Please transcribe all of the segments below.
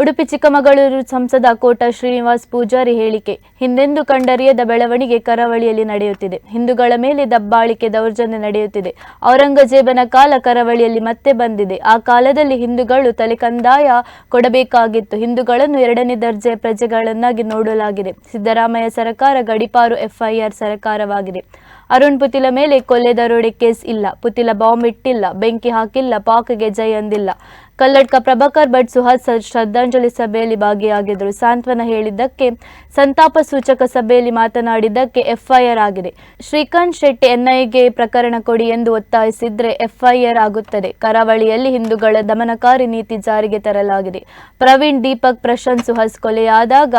ಉಡುಪಿ ಚಿಕ್ಕಮಗಳೂರು ಸಂಸದ ಕೋಟ ಶ್ರೀನಿವಾಸ್ ಪೂಜಾರಿ ಹೇಳಿಕೆ, ಹಿಂದೆಂದೂ ಕಂಡರಿಯದ ಬೆಳವಣಿಗೆ ಕರಾವಳಿಯಲ್ಲಿ ನಡೆಯುತ್ತಿದೆ. ಹಿಂದೂಗಳ ಮೇಲೆ ದಬ್ಬಾಳಿಕೆ ದೌರ್ಜನ್ಯ ನಡೆಯುತ್ತಿದೆ. ಔರಂಗಜೇಬನ ಕಾಲ ಕರಾವಳಿಯಲ್ಲಿ ಮತ್ತೆ ಬಂದಿದೆ. ಆ ಕಾಲದಲ್ಲಿ ಹಿಂದೂಗಳು ತಲೆ ಕಂದಾಯ ಕೊಡಬೇಕಾಗಿತ್ತು. ಹಿಂದೂಗಳನ್ನು ಎರಡನೇ ದರ್ಜೆಯ ಪ್ರಜೆಗಳನ್ನಾಗಿ ನೋಡಲಾಗಿದೆ. ಸಿದ್ದರಾಮಯ್ಯ ಸರ್ಕಾರ ಗಡಿಪಾರು ಎಫ್ಐಆರ್ ಸರ್ಕಾರವಾಗಿದೆ. ಅರುಣ್ ಪುತಿಲ ಮೇಲೆ ಕೊಲೆ ದರೋಡೆ ಕೇಸ್ ಇಲ್ಲ. ಪುತಿಲ ಬಾಂಬ್ ಇಟ್ಟಿಲ್ಲ, ಬೆಂಕಿ ಹಾಕಿಲ್ಲ, ಪಾಕ್ಗೆ ಜೈ ಅಂದಿಲ್ಲ. ಕಲ್ಲಡ್ಕ ಪ್ರಭಾಕರ್ ಭಟ್ ಸುಹಾಸ್ ಶ್ರದ್ಧಾಂಜಲಿ ಸಭೆಯಲ್ಲಿ ಭಾಗಿಯಾಗಿದ್ದರು. ಸಾಂತ್ವನ ಹೇಳಿದ್ದಕ್ಕೆ, ಸಂತಾಪ ಸೂಚಕ ಸಭೆಯಲ್ಲಿ ಮಾತನಾಡಿದ್ದಕ್ಕೆ ಎಫ್ಐಆರ್ ಆಗಿದೆ. ಶ್ರೀಕಾಂತ್ ಶೆಟ್ಟಿ ಎನ್ಐಎಗೆ ಪ್ರಕರಣ ಕೊಡಿ ಎಂದು ಒತ್ತಾಯಿಸಿದ್ರೆ ಎಫ್ಐಆರ್ ಆಗುತ್ತದೆ. ಕರಾವಳಿಯಲ್ಲಿ ಹಿಂದೂಗಳ ದಮನಕಾರಿ ನೀತಿ ಜಾರಿಗೆ ತರಲಾಗಿದೆ. ಪ್ರವೀಣ್, ದೀಪಕ್, ಪ್ರಶಾಂತ್ ಸುಹಾಸ್ ಕೊಲೆಯಾದಾಗ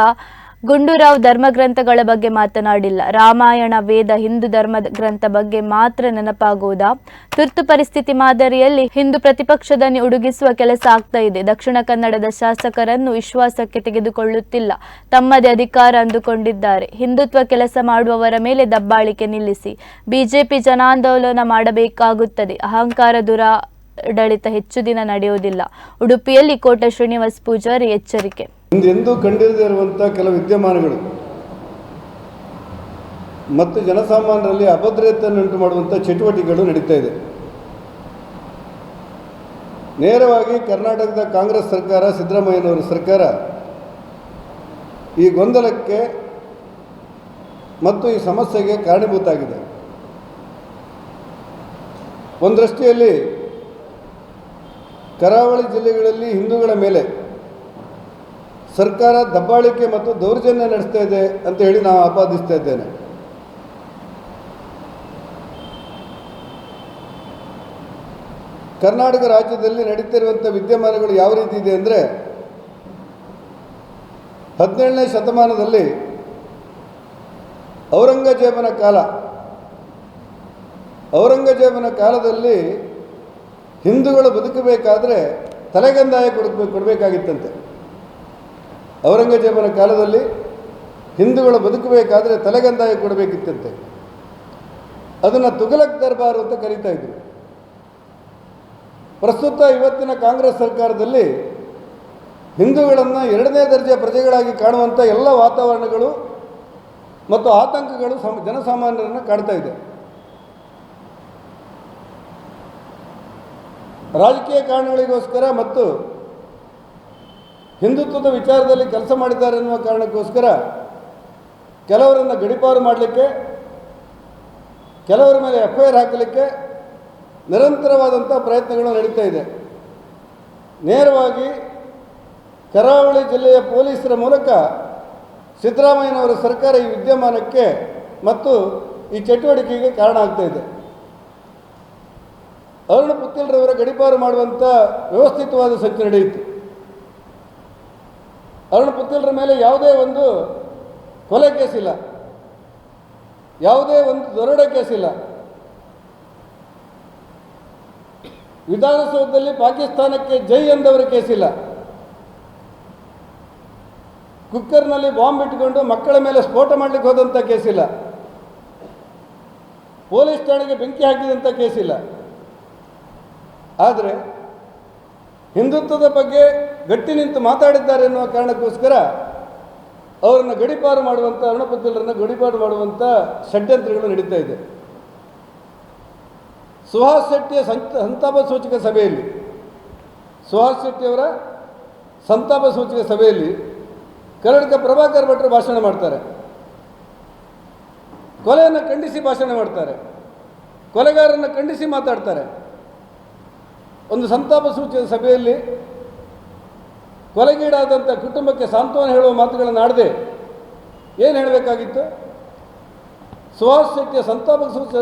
ಗುಂಡೂರಾವ್ ಧರ್ಮಗ್ರಂಥಗಳ ಬಗ್ಗೆ ಮಾತನಾಡಿಲ್ಲ. ರಾಮಾಯಣ, ವೇದ, ಹಿಂದೂ ಧರ್ಮ ಗ್ರಂಥ ಬಗ್ಗೆ ಮಾತ್ರ ನೆನಪಾಗುವುದಾ? ತುರ್ತು ಪರಿಸ್ಥಿತಿ ಮಾದರಿಯಲ್ಲಿ ಹಿಂದೂ ಪ್ರತಿಪಕ್ಷದನ್ನು ಉಡುಗಿಸುವ ಕೆಲಸ ಆಗ್ತಾ ಇದೆ. ದಕ್ಷಿಣ ಕನ್ನಡದ ಶಾಸಕರನ್ನು ವಿಶ್ವಾಸಕ್ಕೆ ತೆಗೆದುಕೊಳ್ಳುತ್ತಿಲ್ಲ. ತಮ್ಮದೇ ಅಧಿಕಾರ ಅಂದುಕೊಂಡಿದ್ದಾರೆ. ಹಿಂದುತ್ವ ಕೆಲಸ ಮಾಡುವವರ ಮೇಲೆ ದಬ್ಬಾಳಿಕೆ ನಿಲ್ಲಿಸಿ ಬಿಜೆಪಿ ಜನಾಂದೋಲನ ಮಾಡಬೇಕಾಗುತ್ತದೆ. ಅಹಂಕಾರ ದುರಾಡಳಿತ ಹೆಚ್ಚು ದಿನ ನಡೆಯುವುದಿಲ್ಲ. ಉಡುಪಿಯಲ್ಲಿ ಕೋಟ ಶ್ರೀನಿವಾಸ್ ಪೂಜಾರಿ ಎಚ್ಚರಿಕೆ. ಹಿಂದೆಂದೂ ಕಂಡಿರದೇ ಇರುವಂಥ ಕೆಲವು ವಿದ್ಯಮಾನಗಳು. ಮತ್ತು ಜನಸಾಮಾನ್ಯರಲ್ಲಿ ಅಭದ್ರತೆಯನ್ನುಂಟು ಮಾಡುವಂಥ ಚಟುವಟಿಕೆಗಳು ನಡೀತಾ ಇದೆ. ನೇರವಾಗಿ ಕರ್ನಾಟಕದ ಕಾಂಗ್ರೆಸ್ ಸರ್ಕಾರ, ಸಿದ್ದರಾಮಯ್ಯನವರ ಸರ್ಕಾರ ಈ ಗೊಂದಲಕ್ಕೆ ಮತ್ತು ಈ ಸಮಸ್ಯೆಗೆ ಕಾರಣೀಭೂತಾಗಿದೆ. ಒಂದು ದೃಷ್ಟಿಯಲ್ಲಿ ಕರಾವಳಿ ಜಿಲ್ಲೆಗಳಲ್ಲಿ ಹಿಂದೂಗಳ ಮೇಲೆ ಸರ್ಕಾರ ದಬ್ಬಾಳಿಕೆ ಮತ್ತು ದೌರ್ಜನ್ಯ ನಡೆಸ್ತಾ ಇದೆ ಅಂತ ಹೇಳಿ ನಾವು ಆಪಾದಿಸ್ತಾ ಇದ್ದೇನೆ. ಕರ್ನಾಟಕ ರಾಜ್ಯದಲ್ಲಿ ನಡೀತಿರುವಂಥ ವಿದ್ಯಮಾನಗಳು ಯಾವ ರೀತಿ ಇದೆ ಅಂದರೆ ಹದಿನೇಳನೇ ಶತಮಾನದಲ್ಲಿ ಔರಂಗಜೇಬನ ಕಾಲ. ಔರಂಗಜೇಬನ ಕಾಲದಲ್ಲಿ ಹಿಂದೂಗಳು ಬದುಕಬೇಕಾದ್ರೆ ತಲೆಗಂದಾಯ ಕೊಡಬೇಕು, ಕೊಡಬೇಕಾಗಿತ್ತಂತೆ. ಔರಂಗಜೇಬನ ಕಾಲದಲ್ಲಿ ಹಿಂದೂಗಳು ಬದುಕಬೇಕಾದರೆ ತಲೆಗಂದಾಯ ಕೊಡಬೇಕಿತ್ತಂತೆ. ಅದನ್ನು ತುಗಲಕ್ ದರ್ಬಾರು ಅಂತ ಕರೀತಾ ಇದ್ರು. ಪ್ರಸ್ತುತ ಇವತ್ತಿನ ಕಾಂಗ್ರೆಸ್ ಸರ್ಕಾರದಲ್ಲಿ ಹಿಂದೂಗಳನ್ನು ಎರಡನೇ ದರ್ಜೆಯ ಪ್ರಜೆಗಳಾಗಿ ಕಾಣುವಂಥ ಎಲ್ಲ ವಾತಾವರಣಗಳು ಮತ್ತು ಆತಂಕಗಳು ಸಮ, ಜನಸಾಮಾನ್ಯರನ್ನು ಕಾಡ್ತಾ ಇದೆ. ರಾಜಕೀಯ ಕಾರಣಗಳಿಗೋಸ್ಕರ ಮತ್ತು ಹಿಂದುತ್ವದ ವಿಚಾರದಲ್ಲಿ ಕೆಲಸ ಮಾಡಿದ್ದಾರೆ ಎನ್ನುವ ಕಾರಣಕ್ಕೋಸ್ಕರ ಕೆಲವರನ್ನು ಗಡಿಪಾರು ಮಾಡಲಿಕ್ಕೆ, ಕೆಲವರ ಮೇಲೆ ಎಫ್ ಹಾಕಲಿಕ್ಕೆ ನಿರಂತರವಾದಂಥ ಪ್ರಯತ್ನಗಳು ನಡೀತಾ ಇದೆ. ನೇರವಾಗಿ ಕರಾವಳಿ ಜಿಲ್ಲೆಯ ಪೊಲೀಸರ ಮೂಲಕ ಸಿದ್ದರಾಮಯ್ಯನವರ ಸರ್ಕಾರ ಈ ವಿದ್ಯಮಾನಕ್ಕೆ ಮತ್ತು ಈ ಚಟುವಟಿಕೆಗೆ ಕಾರಣ ಆಗ್ತಾ ಇದೆ. ಅರುಣ ಪುತ್ತಿಲ್ರವರ ಗಡಿಪಾರು ಮಾಡುವಂಥ ವ್ಯವಸ್ಥಿತವಾದ ಸಂಚು ನಡೆಯಿತು. ಅರುಣ ಮೇಲೆ ಯಾವುದೇ ಒಂದು ಕೊಲೆ ಕೇಸಿಲ್ಲ ಯಾವುದೇ ಒಂದು ದರೋಡೆ ಕೇಸಿಲ್ಲ ವಿಧಾನಸೌಧದಲ್ಲಿ ಪಾಕಿಸ್ತಾನಕ್ಕೆ ಜೈ ಎಂದವರ ಕೇಸಿಲ್ಲ ಕುಕ್ಕರ್ನಲ್ಲಿ ಬಾಂಬ್ ಇಟ್ಟುಕೊಂಡು ಮಕ್ಕಳ ಮೇಲೆ ಸ್ಫೋಟ ಮಾಡಲಿಕ್ಕೆ ಹೋದಂಥ ಕೇಸಿಲ್ಲ ಪೊಲೀಸ್ ಠಾಣೆಗೆ ಬೆಂಕಿ ಹಾಕಿದಂಥ ಕೇಸಿಲ್ಲ ಆದರೆ ಹಿಂದುತ್ವದ ಬಗ್ಗೆ ಗಟ್ಟಿ ನಿಂತು ಮಾತಾಡಿದ್ದಾರೆ ಎನ್ನುವ ಕಾರಣಕ್ಕೋಸ್ಕರ ಅವರನ್ನು ಗಡಿಪಾರು ಮಾಡುವಂಥ ಅರುಣಪತಿಲರನ್ನು ಗಡಿಪಾರು ಮಾಡುವಂಥ ಷಡ್ಯಂತ್ರಗಳು ನಡೀತಾ ಇದೆ. ಸುಹಾಸ್ ಶೆಟ್ಟಿಯ ಸಂತ, ಸಂತಾಪ ಸೂಚಕ ಸಭೆಯಲ್ಲಿ, ಸುಹಾಸ್ ಶೆಟ್ಟಿಯವರ ಸಂತಾಪ ಸೂಚಕ ಸಭೆಯಲ್ಲಿ ಕರ್ನಾಟಕ ಪ್ರಭಾಕರ್ ಭಟ್ರು ಭಾಷಣ ಮಾಡ್ತಾರೆ. ಕೊಲೆಯನ್ನು ಖಂಡಿಸಿ ಭಾಷಣ ಮಾಡ್ತಾರೆ. ಕೊಲೆಗಾರರನ್ನು ಖಂಡಿಸಿ ಮಾತಾಡ್ತಾರೆ. ಒಂದು ಸಂತಾಪ ಸೂಚಕ ಸಭೆಯಲ್ಲಿ ಕೊಲೆಗೀಡಾದಂಥ ಕುಟುಂಬಕ್ಕೆ ಸಾಂತ್ವನ ಹೇಳುವ ಮಾತುಗಳನ್ನು ಆಡದೆ ಏನು ಹೇಳಬೇಕಾಗಿತ್ತು? ಸುಹಾಸ್ ಸಂತಾಪ ಸೂಚಕ